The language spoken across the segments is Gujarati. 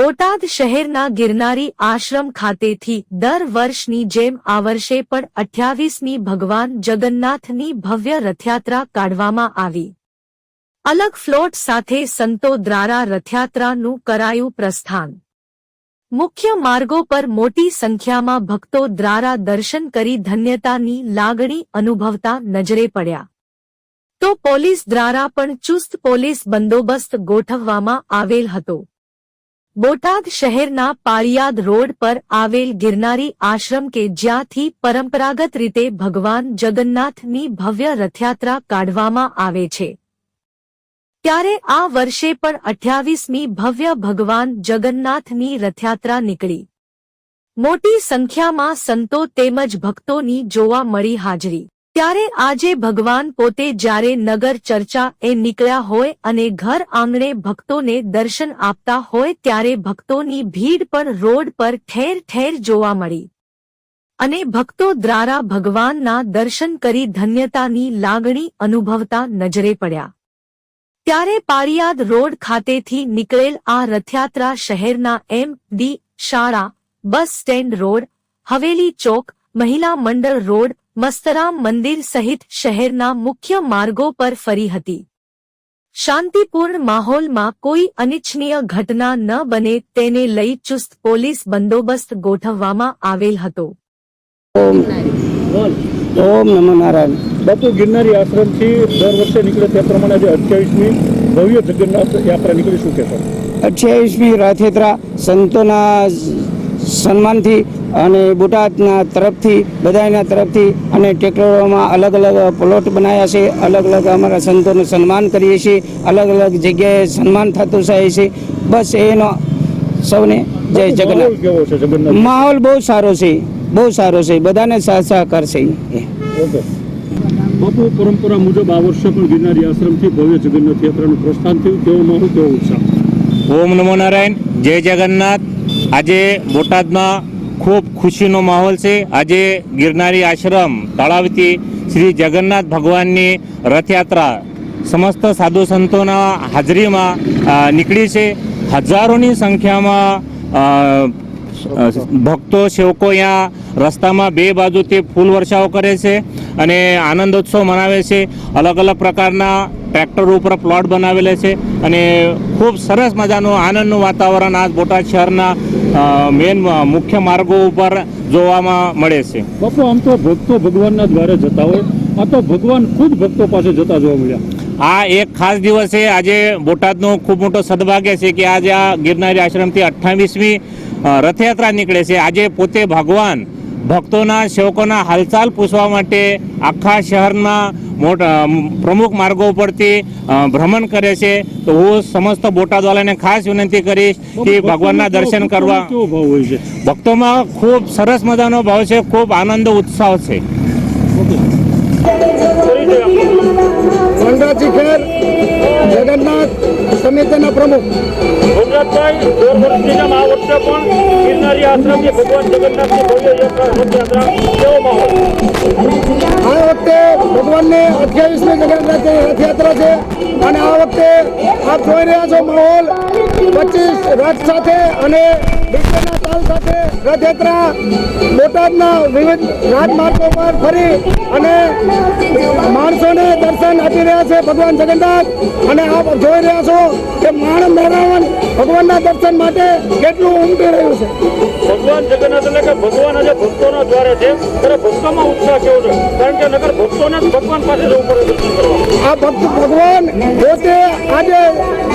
બોટાદ શહેરના ગિરનારી આશ્રમ ખાતેથી દર વર્ષની જેમ આ વર્ષે પણ અઠ્યાવીસમી ભગવાન જગન્નાથની ભવ્ય રથયાત્રા કાઢવામાં આવી. અલગ ફ્લોટ સાથે સંતો દ્વારા રથયાત્રાનું કરાયું પ્રસ્થાન. મુખ્ય માર્ગો પર મોટી સંખ્યામાં ભક્તો દ્વારા દર્શન કરી ધન્યતાની લાગણી અનુભવતા નજરે પડ્યા. તો પોલીસ દ્વારા પણ ચુસ્ત પોલીસ બંદોબસ્ત ગોઠવવામાં આવેલ હતો. બોટાદ શહેરના પાળિયાદ રોડ પર આવેલ ગિરનારી આશ્રમ કે જ્યાંથી પરંપરાગત રીતે ભગવાન જગન્નાથની ભવ્ય રથયાત્રા કાઢવામાં આવે છે. ત્યારે આ વર્ષે પણ અઠ્યાવીસમી ભવ્ય ભગવાન જગન્નાથની રથયાત્રા નીકળી. મોટી સંખ્યામાં સંતો તેમજ ભક્તોની જોવા મળી હાજરી. ત્યારે આજે ભગવાન પોતે જ્યારે નગર ચર્ચા એ નીકળ્યા હોય અને ઘર આંગણે ભક્તોને દર્શન આપતા હોય ત્યારે ભક્તોની ભીડ પણ રોડ પર ઠેર ઠેર જોવા મળી. અને ભક્તો દ્વારા ભગવાનના દર્શન કરી ધન્યતાની લાગણી અનુભવતા નજરે પડ્યા. ત્યારે પારિયાદ રોડ ખાતેથી નીકળેલ આ રથયાત્રા શહેરના એમ ડી શાળા, બસ સ્ટેન્ડ રોડ, હવેલી ચોક, મહિલા મંડળ રોડ મસ્તરામ મંદિર સહિત શહેરના મુખ્ય માર્ગો પર ફરી હતી. શાંતિપૂર્ણ માહોલમાં કોઈ અનિચ્છનીય ઘટના ન બને તેને લઈ ચુસ્ત પોલીસ બંદોબસ્ત ગોઠવવામાં આવેલ હતો. ઓમ નમો નારાયણ. બાપુ ગિરનારી આશ્રમથી દર વર્ષે નીકળે તે પ્રમાણે આજે અઠ્યાવીસમી ભવ્ય જગન્નાથ યાત્રા નીકળી શું કહેશો? અઠ્યાવીસમી રથયાત્રા સંતોના સન્માનથી અને બોટાદના તરફથી બધાના તરફથી અને ટેકરોમાં અલગ અલગ પ્લોટ બનાવ્યા છે. અલગ અલગ અમારા સંતોનું સન્માન કરીએ છીએ. અલગ અલગ જગ્યાએ સન્માન થતું થાય છે. બસ એનો સૌને જય માહોલ જગન્નાથ? માહોલ બહુ સારો છે. બહુ સારો છે. બધાને સાથ સહકાર છે ઓકે. બાપુ પરંપરા મુજબ આ વર્ષે પણ ગિરનારી આશ્રમથી ભવ્ય જગન્નાથ યાત્રાનું પ્રસ્થાન થયું. તેવો માહોલ કેવો ઉત્સાહ? ઓમ નમો નારાયણ. જય જગન્નાથ. આજે બોટાદમાં ખૂબ ખુશીનો માહોલ છે. આજે ગિરનારી આશ્રમ તળાવથી શ્રી જગન્નાથ ભગવાનની રથયાત્રા સમસ્ત સાધુ સંતોના હાજરીમાં નીકળી છે. હજારોની સંખ્યામાં ભક્તો, સેવકો અહીંયા રસ્તામાં બે બાજુથી ફૂલ વર્ષાઓ કરે છે અને આનંદોત્સવ મનાવે છે. અલગ અલગ પ્રકારના ટ્રેક્ટર ઉપર પ્લોટ બનાવેલા છે અને ખૂબ સરસ મજાનું આનંદનું વાતાવરણ આ બોટાદ શહેરના મેન મુખ્ય માર્ગો ઉપર જોવામાં મળે છે. બાપુ આમ તો ભક્તો ભગવાનના દ્વારે જતા હોય. આ તો ભગવાન ખુદ ભક્તો પાસે જતા જોવા મળ્યા. આ એક ખાસ દિવસ છે. આજે બોટાદનો ખૂબ મોટો સદભાગ્ય છે કે આજે આ ગિરનારી આશ્રમથી અઠ્ઠાવીસમી રથયાત્રા નીકળે છે. આજે પોતે ભગવાન ભક્તોના સેવકોના હાલચાલ પૂછવા માટે આખા શહેરના મોટા પ્રમુખ માર્ગો પરથી ભ્રમણ કરે છે તો હું સમસ્ત બોટાદવાલાને ખાસ વિનંતી કરીશ કે ભગવાનના દર્શન કરવા. ભક્તોમાં ખૂબ સરસ મજાનો ભાવ છે ખૂબ આનંદ ઉત્સાહ છે. વનરાજી ખેર જગન્નાથ સમિતિના પ્રમુખ. ગુજરાતભાઈ દર વર્ષની આ વર્ષે પણ ગિરનારી ભગવાન જગન્નાથની ભવ્ય યાત્રા આ વખતે ભગવાનને અઠ્યાવીસમી જગન્નાથ જોઈ રહ્યા છો માહોલ. પચીસ રથ સાથે અને ડીજેના તાલ સાથે રથયાત્રા બોટાદના વિવિધ રાજમાર્ગો પર ફરી અને માણસોને દર્શન આપી રહ્યા છે ભગવાન જગન્નાથ. અને આપ જોઈ રહ્યા છો કે માણ મેળાવન ભગવાનના દર્શન માટે કેટલું ઉમટી રહ્યું છે. ભગવાન જગન્નાથ એટલે કે ભગવાન આજે ભક્તોના દ્વારે છે. ત્યારે ભક્તોમાં ઉત્સાહ કેવો છે? કારણ કે નગર ભક્તોને જ ભગવાન પાસે જવું પડે આ ભક્ત ભગવાન પોતે આજે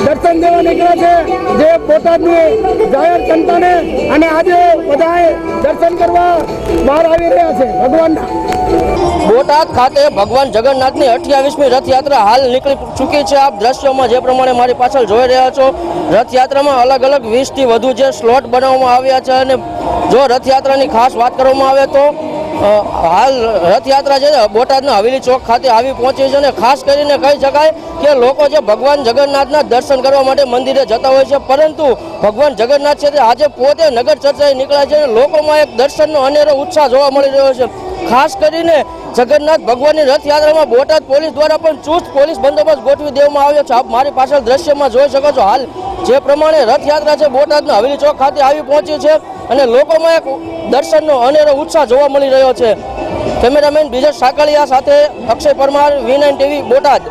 દર્શન દેવા નીકળ્યા છે. જે બોટાદની જાહેર જનતાને અને આજે બધાએ દર્શન કરવા બહાર આવી રહ્યા છે. ભગવાનના બોટાદ ખાતે ભગવાન જગન્નાથની અઠ્યાવીસમી રથયાત્રા હાલ નીકળી ચૂકી છે. આપ દ્રશ્યોમાં જે પ્રમાણે મારી પાછળ જોઈ રહ્યા છો, રથયાત્રામાં અલગ અલગ વીસથી વધુ જે સ્લોટ બનાવવામાં આવ્યા છે અને જો રથયાત્રાની ખાસ વાત કરવામાં આવે તો હાલ રથયાત્રા છે બોટાદના હવેલી ચોક ખાતે આવી પહોંચી છે અને ખાસ કરીને કહી શકાય કે લોકો જે ભગવાન જગન્નાથના દર્શન કરવા માટે મંદિરે જતા હોય છે, પરંતુ ભગવાન જગન્નાથ છે તે આજે પોતે નગર ચર્ચાએ નીકળ્યા છે અને લોકોમાં એક દર્શનનો અનેરો ઉત્સાહ જોવા મળી રહ્યો છે. ખાસ કરીને જગન્નાથ ભગવાનની રથયાત્રામાં બોટાદ પોલીસ દ્વારા પણ ચુસ્ત પોલીસ બંદોબસ્ત ગોઠવી દેવામાં આવ્યો છે. આપ મારી પાછળ દ્રશ્યમાં જોઈ શકો છો. હાલ જે પ્રમાણે રથયાત્રા છે, બોટાદના હવેલી ચોક ખાતે આવી પહોંચી છે. અને લોકોમાં એક દર્શનનો અનેરો ઉત્સાહ જોવા મળી રહ્યો છે. કેમેરામેન બીજસ સાકળિયા સાથે Akshay Parmar, V nine TV Botad.